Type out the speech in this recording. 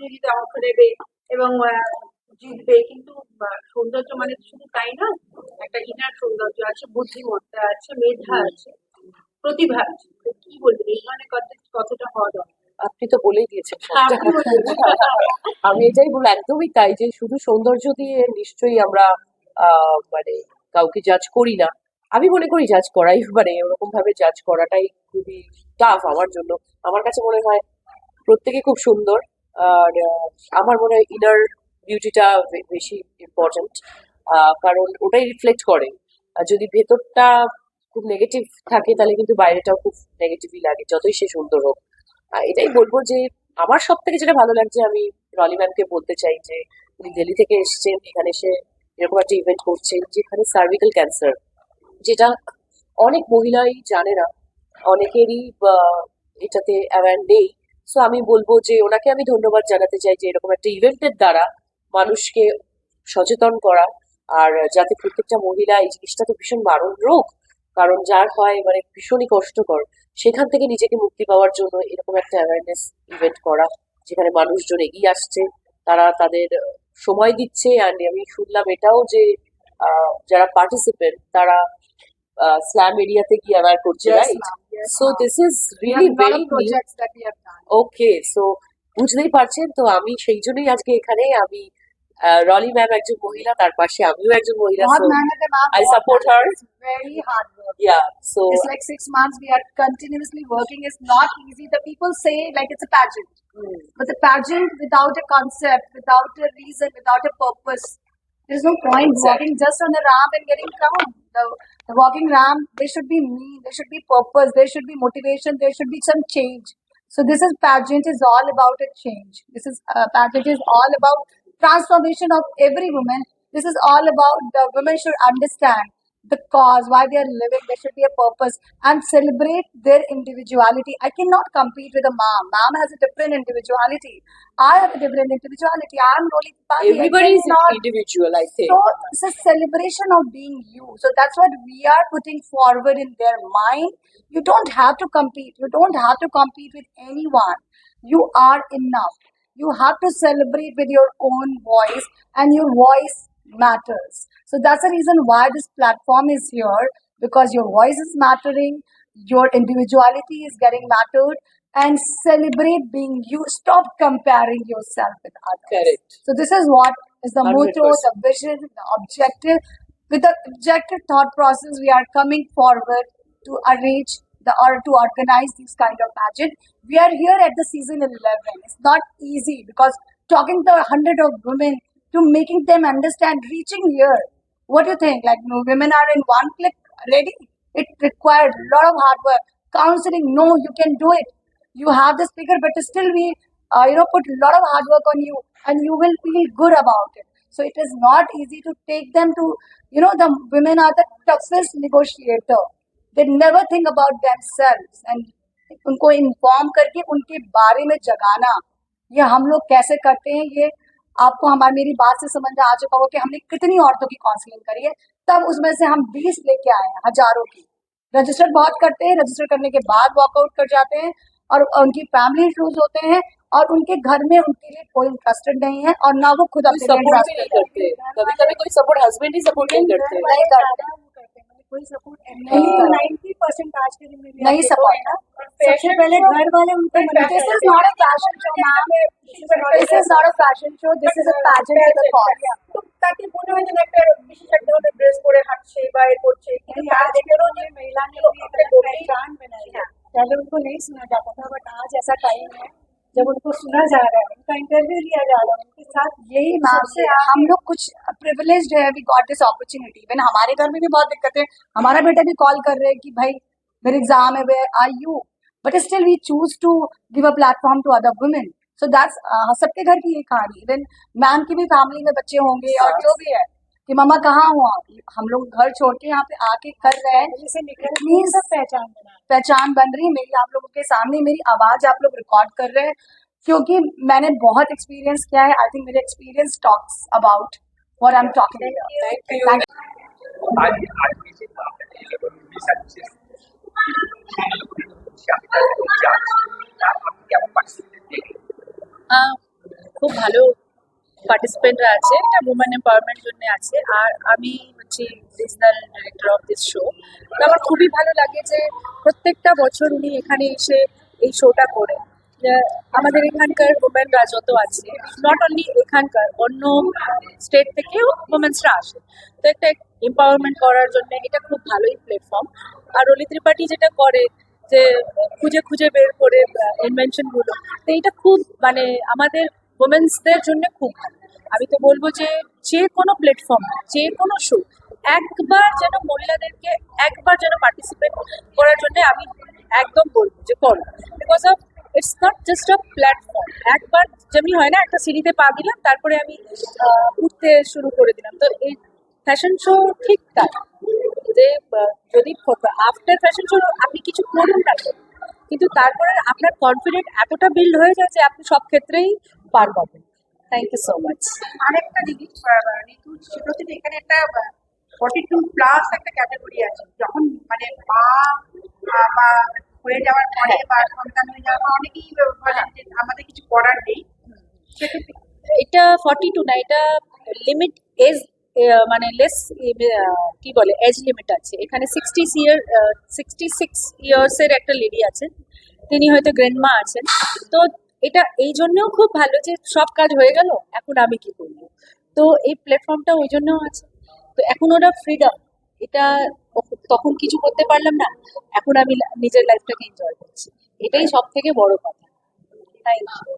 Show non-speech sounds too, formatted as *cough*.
প্রতিযোগিতা অংশ নেবে এবং জিতবে। কিন্তু সৌন্দর্য মানে শুধু তাই না একটা ইনার সৌন্দর্য আছে বুদ্ধিমত্তা আছে মেধা আছে প্রতিভা আছে। কি বলবেন? এই ধরনের কতটা হওয়া দরকার? আপনি তো বলেই দিয়েছেন বলুন। *laughs* আমি এটাই বলব একদমই তাই যে শুধু সৌন্দর্য দিয়ে নিশ্চয়ই আমরা আহ, মানে কাউকে জাজ করি না। আমি মনে করি জাজ করাই মানে ওরকম ভাবে জাজ করাটাই খুবই টাফ আমার জন্য। আমার কাছে মনে হয় প্রত্যেকে খুব সুন্দর। আর আমার মনে হয় ইনার বিউটিটা বেশি ইম্পর্ট্যান্ট কারণ ওটাই রিফ্লেক্ট করে। আর যদি ভেতরটা খুব নেগেটিভ থাকে, তাহলে কিন্তু বাইরেটাও খুব নেগেটিভই লাগে, যতই সে সুন্দর হোক। এটাই বলব যে, আমার সব থেকে যেটা ভালো লাগছে, আমি রলি ম্যামকে বলতে চাই যে, উনি দিল্লি থেকে এসেছেন, এখানে এসে এরকম একটা ইভেন্ট করছেন, যেখানে সার্ভিক্যাল ক্যান্সার যেটা অনেক মহিলাই জানে না, অনেকেরই এটাতে অ্যাওয়ার নেই সো আমি বলব যে ওনাকে আমি ধন্যবাদ জানাতে চাই যে এরকম একটা ইভেন্টের দ্বারা মানুষকে সচেতন করা আর যাতে প্রত্যেকটা মহিলা এই জিনিসটা তো ভীষণ মারণ রোগ, কারণ যার হয় মানে ভীষণই কষ্টকর। সেখান থেকে নিজেকে মুক্তি পাওয়ার জন্য এরকম একটা অ্যাওয়ারনেস ইভেন্ট করা, যেখানে মানুষজন এগিয়ে আসছে, তারা তাদের সময় দিচ্ছে। অ্যান্ড আমি শুনলাম এটাও যে যারা পার্টিসিপেন্ট তারা স্ল্যাম এরিয়া থেকে অ্যাওয়ার করছে right so this is really very okay so বুঝতেই পারছেন তো আমি সেই জন্যই আজকে এখানে আমি রলি ম্যাম একজন মহিলা তার পাশে আমিও একজন মহিলা so I support her very hard work yeah so it's like 6 months we are continuously working is not easy the people say like it's a pageant mm. but the pageant without a concept without a reason without a purpose there's no point exactly. walking just on a ramp and getting crowned The, the walking ramp, there should be meaning, there should be purpose, there should be motivation, there should be some change. So this is pageant is all about a change. This is uh, pageant is all about transformation of every woman. This is all about the women should understand the cause, why they are living. There should be a purpose and celebrate their individuality. I cannot compete with a mom. Mom has a different individuality. I have a different individuality. I am Roli Tripathi. Everybody is an individual, I think. So it's a celebration of being you. So that's what we are putting forward in their mind. You don't have to compete. You don't have to compete with anyone. You are enough. You have to celebrate with your own voice, and your voice matters. So that's the reason why this platform is here because your voice is mattering, your individuality is getting mattered, and celebrate being you. Stop comparing yourself with others. Correct. So this is what is the motto, 100%. the vision, the objective. With the objective thought process, we are coming forward to arrange the or to organize these kind of pageant. We are here at the season 11. It's not easy because talking to a hundred of women to making them understand, reaching here. What do you think? Like, no, women are in one click ready. It required a lot of hard work, counseling. No, you can do it. You have this figure, but still we, uh, you know, put a lot of hard work on you, and you will feel good about it. So it is not easy to take them to, you know, the women are the toughest negotiator. They never think about themselves and उनको inform करके उनके बारे में जगाना ये हम लोग कैसे करते हैं ये आपको हमारी मेरी बात से समझ में आ चुका होगा कि हमने कितनी औरतों की काउंसलिंग करी है। तब उसमें से हम बीस लेके आए हैं हज़ारों की। रजिस्टर बहुत करते हैं रजिस्टर करने के बाद वॉकआउट कर जाते हैं और उनकी फैमिली इश्यूज़ होते हैं और उनके घर में उनके लिए कोई इंटरेस्टेड नहीं है और ना वो खुद कोई अपने सपोर्ट नहीं करते। कभी कभी कोई सपोर्ट हस्बैंड ही सपोर्ट नहीं करते। नहीं करते। कोई सपोर्ट नहीं करते। नाइन्टी परसेंट आज के दिन नहीं support सबसे पहले घर वाले उनको This is not a fashion show, ma'am. This is not a fashion show. This is a pageant with a cause. তো তাকে মনে হয় যেন একটা বিশেষ এক ধরনের ড্রেস পরে হাঁটছে বা এ করছে কিন্তু আজকেরও যে महिला ने अपनी एक पहचान बनाई है पहले उनको नहीं सुना जाता था बट आज ऐसा टाइम है जब उनको सुना जा रहा है उनका इंटरव्यू लिया जा रहा है उनके साथ यही मैम से हम लोग कुछ प्रिविलेज है we got this opportunity even हमारे घर में भी बहुत दिक्कत है हमारा बेटा भी कॉल कर रहे हैं कि भाई मेरे एग्जाम है we are you but still we choose to give a platform to other women so that's सबके घर की ये कहानी इवन मैम की भी फैमिली में बच्चे होंगे और जो भी है कि मामा कहाँ हुआ हम लोग घर छोड़ के यहाँ पे आके कर रहे हैं से निकल Means- सब पहचान बना पहचान बन रही है मेरी आप लोगों के सामने मेरी आवाज़ आप लोग रिकॉर्ड कर रहे हैं क्योंकि मैंने बहुत एक्सपीरियंस किया है आई थिंक मेरे experience talks about what I am talking thank খুব ভালো পার্টিসিপেন্টরা আছে, এটা উমেন এম্পাওয়ারমেন্ট জন্য আছে। আর আমি হচ্ছি regional director of this show তো আমার খুবই ভালো লাগে যে প্রত্যেকটা বছর উনি এখানে এসে এই শোটা করে আমাদের এখানকার উমেনরা যত আছে। নট অনলি এখানকার, অন্য স্টেট থেকেও উমেন্সরা আসে। তো একটা এম্পাওয়ারমেন্ট করার জন্য এটা খুব ভালোই প্ল্যাটফর্ম আর অলি ত্রিপাঠী যেটা করে যে খুঁজে খুঁজে বের করে ইনভেনশনগুলো তো এটা খুব মানে আমাদের ওমেন্সদের জন্য খুব ভালো। আমি তো বলব যে যে কোনো প্ল্যাটফর্ম যে কোনো শো একবার যেন মহিলাদেরকে একবার যেন পার্টিসিপেট করার জন্য আমি একদম বলব যে করো। Because of it's not just a platform একবার যেমনি হয় না, একটা সিঁড়িতে পা দিলাম, তারপরে আমি উঠতে শুরু করে দিলাম। তো এই ফ্যাশন শো ঠিক তাই। যে যদি আফটার ফ্যাশন শো আপনি কিছু করুন না কেন, কিন্তু তারপরে আপনার কনফিডেন্ট এতটা বিল্ড হয়ে যায় যে আপনি সব ক্ষেত্রেই পার পাবেন। থ্যাংক ইউ সো মাচ আরেকটা জিনিস ঋতু সেটা এখানে একটা ফর্টি টু প্লাস একটা ক্যাটাগরি আছে। যখন মানে মা বা হয়ে যাওয়ার পরে বা সন্তান হয়ে যাওয়ার পর অনেকেই আমাদের কিছু করার নেই। সেক্ষেত্রে এটা ফর্টি টু না এটা লিমিট এজ মানে লেস কি বলে এজ লিমিট আছে। এখানে সিক্সটি ইয়ার সিক্সটি সিক্স ইয়ার্সের একটা লেডি আছেন তিনি হয়তো গ্র্যান্ডমা আছেন। তো এটা এই জন্যও খুব ভালো যে সব কাজ হয়ে গেল, এখন আমি কি করব? তো এই প্ল্যাটফর্মটা ওই জন্যও আছে। তো এখন ওরা ফ্রিডম এটা তখন কিছু করতে পারলাম না, এখন আমি নিজের লাইফটাকে এনজয় করছি। এটাই সব থেকে বড় কথা। Thank you